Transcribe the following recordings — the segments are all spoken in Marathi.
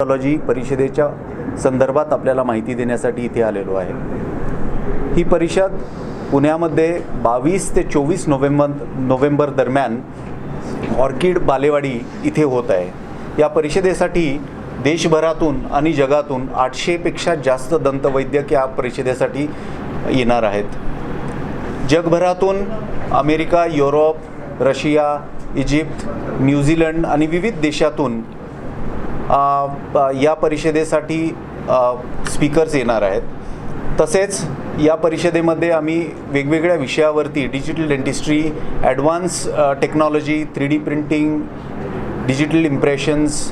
टेक्नॉलॉजी परिषदेच्या संदर्भात आपल्याला माहिती देण्यासाठी इथे आलेलो आहे. ही परिषद पुण्यामध्ये बावीस ते चोवीस नोव्हेंबर नोव्हेंबर दरम्यान ऑर्किड बालेवाडी इथे होत आहे. या परिषदेसाठी देशभरातून आणि जगातून आठशेपेक्षा जास्त दंतवैद्यक या परिषदेसाठी येणार आहेत. जगभरातून America Europe Russia Egypt New Zealand आणि विविध देशातून या परिषदेसाठी स्पीकर्स येणार आहेत. तसेच या परिषदेमध्ये आम्ही वेगवेगळ्या विषयावरती digital dentistry advance technology three D printing digital impressions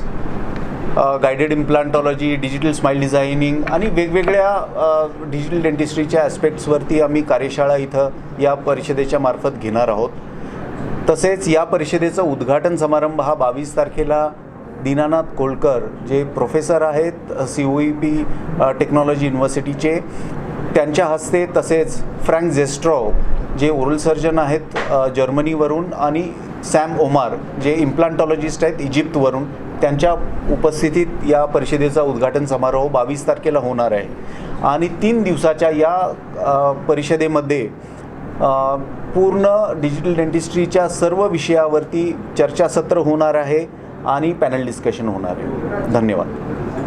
guided implantology digital smile designing आणि वेगवेगळ्या डिजिटल डेंटिस्ट्रीच्या ॲस्पेक्ट्सवरती आम्ही कार्यशाळा इथं या परिषदेच्या मार्फत घेणार आहोत. तसेच या परिषदेचा उद्घाटन समारंभ हा बावीस तारखेला दीनानाथ कोलकर जे प्रोफेसर आहेत C O E P technology युनिव्हर्सिटीचे त्यांच्या हस्ते तसेच फ्रँक झेस्ट्रॉ जे ओरल सर्जन आहेत जर्मनीवरून आणि सॅम ओमार जे इम्प्लांटॉलॉजिस्ट आहेत इजिप्तवरून त्यांच्या उपस्थितीत या परिषदेचा उद्घाटन समारोह बावीस तारखेला होणार आहे. आणि तीन दिवसाच्या या परिषदेमध्ये पूर्ण डिजिटल डेंटिस्ट्रीच्या सर्व विषयावरती चर्चासत्र होणार आहे. आणि पॅनल डिस्कशन होणार आहे. धन्यवाद.